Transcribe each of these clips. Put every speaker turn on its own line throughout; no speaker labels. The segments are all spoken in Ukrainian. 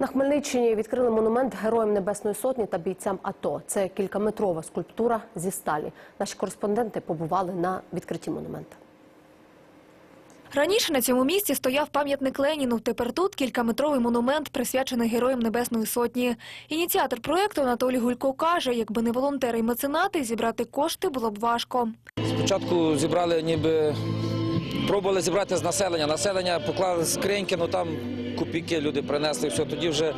На Хмельниччині відкрили монумент Героям Небесної Сотні та бійцям АТО. Це кількаметрова скульптура зі сталі. Наші кореспонденти побували на відкритті монумента.
Раніше на цьому місці стояв пам'ятник Леніну. Тепер тут кількаметровий монумент, присвячений героям Небесної Сотні. Ініціатор проєкту Анатолій Гулько каже, якби не волонтери і меценати, зібрати кошти було б важко.
Спочатку зібрали ніби пробували зібрати з населення. Населення поклали скриньки, ну там копійки люди принесли. Все тоді вже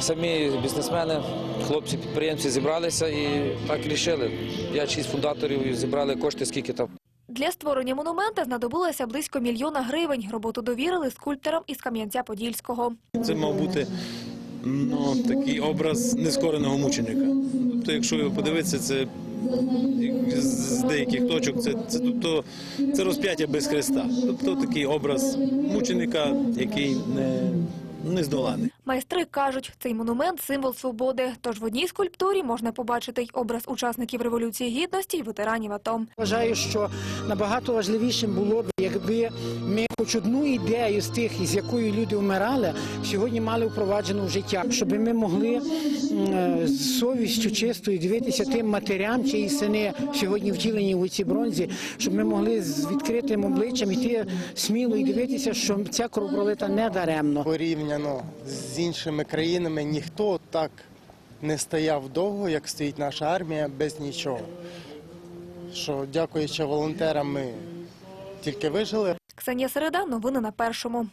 самі бізнесмени, хлопці, підприємці зібралися і так рішили. 5-6 фундаторів і зібрали кошти, скільки там.
Для створення монумента знадобилося близько мільйона гривень. Роботу довірили скульпторам із Кам'янця-Подільського.
Це мав бути ну, такий образ нескореного мученика. Тобто, якщо його подивитися, це з деяких точок, це, це, тобто, це розп'яття без хреста. Тобто такий образ мученика, який не, не здоланий.
Майстри кажуть, цей монумент символ свободи. Тож в одній скульптурі можна побачити й образ учасників революції гідності й ветеранів АТО.
Вважаю, що набагато важливішим було б, якби ми хоч одну ідею з тих, із якою люди вмирали, сьогодні мали впроваджену в життя, щоб ми могли з совістю чистою дивитися тим матерям, чиї сини сьогодні втілені у цій бронзі, щоб ми могли з відкритим обличчям йти сміло і дивитися, що ця кров пролита не даремно.
порівняно з іншими країнами ніхто так не стояв довго, як стоїть наша армія без нічого. Що дякуючи волонтерам, ми тільки вижили.
Ксенія Середа, новини на першому.